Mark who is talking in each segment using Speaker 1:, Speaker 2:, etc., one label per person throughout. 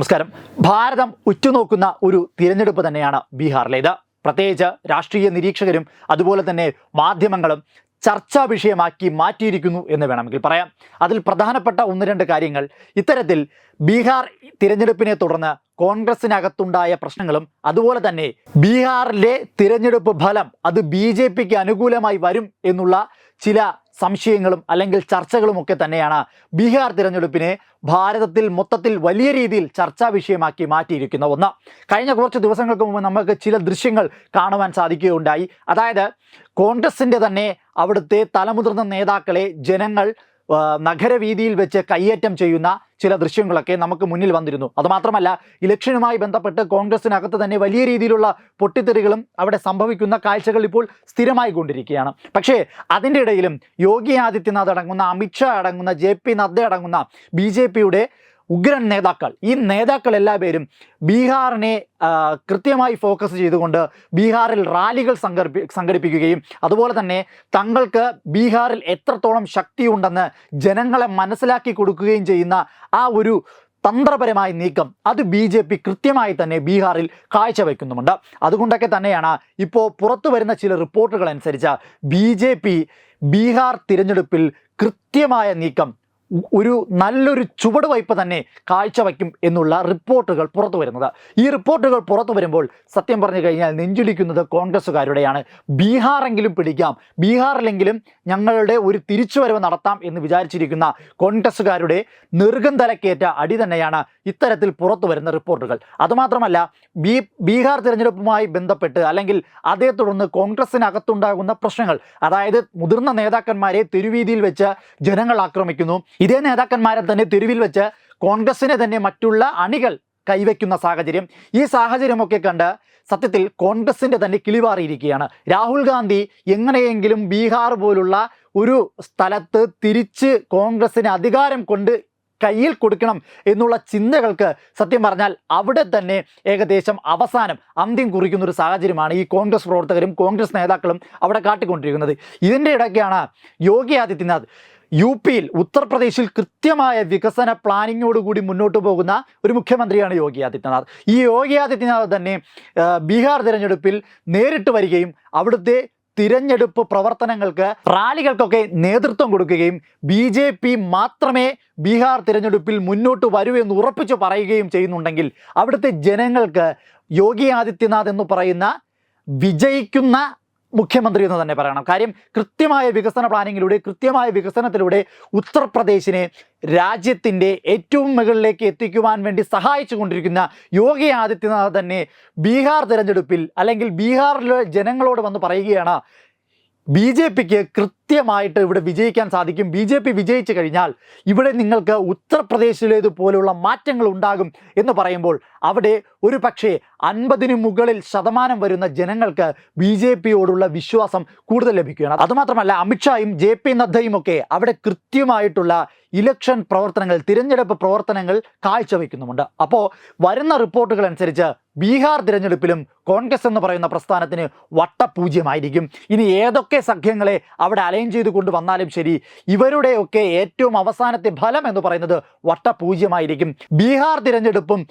Speaker 1: നമസ്കാരം. ഭാരതം ഉറ്റുനോക്കുന്ന ഒരു തിരഞ്ഞെടുപ്പ് തന്നെയാണ് ബീഹാറിലേത് പ്രത്യേകിച്ച് രാഷ്ട്രീയ നിരീക്ഷകരും അതുപോലെ തന്നെ മാധ്യമങ്ങളും ചർച്ചാ വിഷയമാക്കി മാറ്റിയിരിക്കുന്നു എന്ന് വേണമെങ്കിൽ പറയാം. അതിൽ പ്രധാനപ്പെട്ട ഒന്ന് രണ്ട് കാര്യങ്ങൾ. ഇത്തരത്തിൽ ബീഹാർ തിരഞ്ഞെടുപ്പിനെ തുടർന്ന് കോൺഗ്രസിനകത്തുണ്ടായ പ്രശ്നങ്ങളും അതുപോലെ തന്നെ ബീഹാറിലെ തിരഞ്ഞെടുപ്പ് ഫലം അത് ബി ജെ പിക്ക് അനുകൂലമായി വരും എന്നുള്ള ചില സംശയങ്ങളും അല്ലെങ്കിൽ ചർച്ചകളും ഒക്കെ തന്നെയാണ് ബീഹാർ തിരഞ്ഞെടുപ്പിനെ ഭാരതത്തിൽ മൊത്തത്തിൽ വലിയ രീതിയിൽ ചർച്ചാ വിഷയമാക്കി മാറ്റിയിരിക്കുന്ന ഒന്ന്. കഴിഞ്ഞ കുറച്ച് ദിവസങ്ങൾക്ക് മുമ്പ് നമുക്ക് ചില ദൃശ്യങ്ങൾ കാണുവാൻ സാധിക്കുകയുണ്ടായി. അതായത് കോൺഗ്രസിന്റെ തന്നെ അവിടുത്തെ തലമുതിർന്ന നേതാക്കളെ ജനങ്ങൾ നഗരവീതിയിൽ വെച്ച് കയ്യേറ്റം ചെയ്യുന്ന ചില ദൃശ്യങ്ങളൊക്കെ നമുക്ക് മുന്നിൽ വന്നിരുന്നു. അതുമാത്രമല്ല ഇലക്ഷനുമായി ബന്ധപ്പെട്ട് കോൺഗ്രസിനകത്ത് തന്നെ വലിയ രീതിയിലുള്ള പൊട്ടിത്തെറികളും അവിടെ സംഭവിക്കുന്ന കാഴ്ചകൾ ഇപ്പോൾ സ്ഥിരമായി കൊണ്ടിരിക്കുകയാണ്. പക്ഷേ അതിന്റെ ഇടയിലും യോഗി ആദിത്യനാഥ് അടങ്ങുന്ന അമിത്ഷാ അടങ്ങുന്ന ജെ പി നദ്ദ അടങ്ങുന്ന ബി ജെ പിയുടെ ഉഗ്രൻ നേതാക്കൾ. ഈ നേതാക്കൾ എല്ലാ പേരും ബീഹാറിനെ കൃത്യമായി ഫോക്കസ് ചെയ്തുകൊണ്ട് ബീഹാറിൽ റാലികൾ സംഘടിപ്പി സംഘടിപ്പിക്കുകയും അതുപോലെ തന്നെ തങ്ങൾക്ക് ബീഹാറിൽ എത്രത്തോളം ശക്തിയുണ്ടെന്ന് ജനങ്ങളെ മനസ്സിലാക്കി കൊടുക്കുകയും ചെയ്യുന്ന ആ ഒരു തന്ത്രപരമായ നീക്കം അത് ബി ജെ പി കൃത്യമായി തന്നെ ബീഹാറിൽ കാഴ്ചവെക്കുന്നുമുണ്ട്. അതുകൊണ്ടൊക്കെ തന്നെയാണ് ഇപ്പോൾ പുറത്തു വരുന്ന ചില റിപ്പോർട്ടുകൾ അനുസരിച്ച് ബി ജെ പി ബീഹാർ തിരഞ്ഞെടുപ്പിൽ കൃത്യമായ നീക്കം ഒരു നല്ലൊരു ചുവടുവയ്പ് തന്നെ കാഴ്ചവയ്ക്കും എന്നുള്ള റിപ്പോർട്ടുകൾ പുറത്തു വരുന്നത്. ഈ റിപ്പോർട്ടുകൾ പുറത്തു വരുമ്പോൾ സത്യം പറഞ്ഞു കഴിഞ്ഞാൽ നെഞ്ചിടിക്കുന്നത് കോൺഗ്രസ്സുകാരുടെയാണ്. ബീഹാറെങ്കിലും പിടിക്കാം. ബീഹാറിലെങ്കിലും ഞങ്ങളുടെ ഒരു തിരിച്ചുവരവ് നടത്താം എന്ന് വിചാരിച്ചിരിക്കുന്ന കോൺഗ്രസ്സുകാരുടെ നിർഗന്ധലക്കേറ്റ അടി തന്നെയാണ് ഇത്തരത്തിൽ പുറത്തു വരുന്ന റിപ്പോർട്ടുകൾ. അതുമാത്രമല്ല ബീഹാർ തിരഞ്ഞെടുപ്പുമായി ബന്ധപ്പെട്ട് അല്ലെങ്കിൽ അതേ തുടർന്ന് കോൺഗ്രസിനകത്തുണ്ടാകുന്ന പ്രശ്നങ്ങൾ അതായത് മുതിർന്ന നേതാക്കന്മാരെ തെരുവീതിയിൽ വെച്ച് ജനങ്ങൾ ആക്രമിക്കുന്നു ഇതേ നേതാക്കന്മാരെ തന്നെ തെരുവിൽ വെച്ച് കോൺഗ്രസിനെ തന്നെ മറ്റുള്ള അണികൾ കൈവയ്ക്കുന്ന സാഹചര്യം. ഈ സാഹചര്യമൊക്കെ കണ്ട് സത്യത്തിൽ കോൺഗ്രസിന്റെ തന്നെ കിളിവാറിയിരിക്കുകയാണ്. രാഹുൽ ഗാന്ധി എങ്ങനെയെങ്കിലും ബീഹാർ പോലുള്ള ഒരു സ്ഥലത്ത് തിരിച്ച് കോൺഗ്രസിന് അധികാരം കൊണ്ട് കയ്യിൽ കൊടുക്കണം എന്നുള്ള ചിന്തകൾക്ക് സത്യം പറഞ്ഞാൽ അവിടെ തന്നെ ഏകദേശം അവസാനം അന്ത്യം കുറിക്കുന്ന ഒരു സാഹചര്യമാണ് ഈ കോൺഗ്രസ് പ്രവർത്തകരും കോൺഗ്രസ് നേതാക്കളും അവിടെ കാട്ടിക്കൊണ്ടിരിക്കുന്നത്. ഇതിന്റെ ഇടയ്ക്കാണ് യോഗി ആദിത്യനാഥ് യു പിയിൽ ഉത്തർപ്രദേശിൽ കൃത്യമായ വികസന പ്ലാനിങ്ങോടുകൂടി മുന്നോട്ട് പോകുന്ന ഒരു മുഖ്യമന്ത്രിയാണ് യോഗി ആദിത്യനാഥ്. ഈ യോഗി ആദിത്യനാഥ് തന്നെ ബീഹാർ തിരഞ്ഞെടുപ്പിൽ നേരിട്ട് വരികയും അവിടുത്തെ തിരഞ്ഞെടുപ്പ് പ്രവർത്തനങ്ങൾക്ക് റാലികൾക്കൊക്കെ നേതൃത്വം കൊടുക്കുകയും ബി ജെ പി മാത്രമേ ബീഹാർ തിരഞ്ഞെടുപ്പിൽ മുന്നോട്ട് വരൂ എന്ന് ഉറപ്പിച്ചു പറയുകയും ചെയ്യുന്നുണ്ടെങ്കിൽ അവിടുത്തെ ജനങ്ങൾക്ക് യോഗി ആദിത്യനാഥ് എന്ന് പറയുന്ന വിജയിക്കുന്ന മുഖ്യമന്ത്രി എന്ന് തന്നെ പറയണം. കാര്യം കൃത്യമായ വികസന പ്ലാനിങ്ങിലൂടെ കൃത്യമായ വികസനത്തിലൂടെ ഉത്തർപ്രദേശിനെ രാജ്യത്തിന്റെ ഏറ്റവും മുകളിലേക്ക് എത്തിക്കുവാൻ വേണ്ടി സഹായിച്ചു കൊണ്ടിരിക്കുന്ന യോഗി ആദിത്യനാഥ് തന്നെ ബീഹാർ തിരഞ്ഞെടുപ്പിൽ അല്ലെങ്കിൽ ബീഹാറിലെ ജനങ്ങളോട് വന്ന് പറയുകയാണ് ബി ജെ പിക്ക് കൃത്യമായിട്ട് ഇവിടെ വിജയിക്കാൻ സാധിക്കും. ബി ജെ പി വിജയിച്ചു കഴിഞ്ഞാൽ ഇവിടെ നിങ്ങൾക്ക് ഉത്തർപ്രദേശിലേതുപോലുള്ള മാറ്റങ്ങൾ ഉണ്ടാകും എന്ന് പറയുമ്പോൾ അവിടെ ഒരു പക്ഷേ അൻപതിനു മുകളിൽ ശതമാനം വരുന്ന ജനങ്ങൾക്ക് ബി ജെ പിയോടുള്ള വിശ്വാസം കൂടുതൽ ലഭിക്കുകയാണ്. അതുമാത്രമല്ല അമിത്ഷായും ജെ പി നദ്ദയും ഒക്കെ അവിടെ കൃത്യമായിട്ടുള്ള ഇലക്ഷൻ പ്രവർത്തനങ്ങൾ തിരഞ്ഞെടുപ്പ് പ്രവർത്തനങ്ങൾ കാഴ്ചവെക്കുന്നുമുണ്ട്. അപ്പോൾ വരുന്ന റിപ്പോർട്ടുകൾ അനുസരിച്ച് ബീഹാർ തിരഞ്ഞെടുപ്പിലും കോൺഗ്രസ് എന്ന് പറയുന്ന പ്രസ്ഥാനത്തിന് വട്ടപൂജ്യമായിരിക്കും. ഇനി ഏതൊക്കെ സഖ്യങ്ങളെ അവിടെ അലൈൻ ചെയ്ത് കൊണ്ടുവന്നാലും ശരി ഇവരുടെയൊക്കെ ഏറ്റവും അവസാനത്തെ ഫലം എന്ന് പറയുന്നത് വട്ടപൂജ്യമായിരിക്കും. ബീഹാർ തിരഞ്ഞെടുപ്പും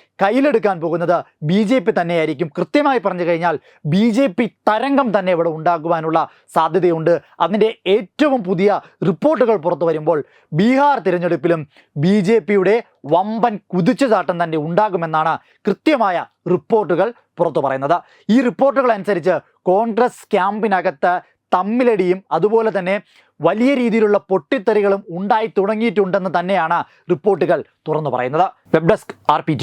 Speaker 1: കയ്യിലെടുക്കാൻ പോകുന്നത് ബി ജെ പി തന്നെയായിരിക്കും. കൃത്യമായി പറഞ്ഞു കഴിഞ്ഞാൽ ബി ജെ പി തരംഗം തന്നെ ഇവിടെ ഉണ്ടാകുവാനുള്ള സാധ്യതയുണ്ട്. അതിന്റെ ഏറ്റവും പുതിയ റിപ്പോർട്ടുകൾ പുറത്തു വരുമ്പോൾ ബീഹാർ തിരഞ്ഞെടുപ്പിലും ബി ജെ പിയുടെ വമ്പൻ കുതിച്ചുചാട്ടം തന്നെ ഉണ്ടാകുമെന്നാണ് കൃത്യമായ റിപ്പോർട്ടുകൾ പുറത്തു പറയുന്നത്. ഈ റിപ്പോർട്ടുകൾ അനുസരിച്ച് കോൺഗ്രസ് ക്യാമ്പിനകത്ത് തമ്മിലടിയും അതുപോലെ തന്നെ വലിയ രീതിയിലുള്ള പൊട്ടിത്തെറികളും ഉണ്ടായി തുടങ്ങിയിട്ടുണ്ടെന്ന് തന്നെയാണ് റിപ്പോർട്ടുകൾ തുറന്നു പറയുന്നത്. Web desk R P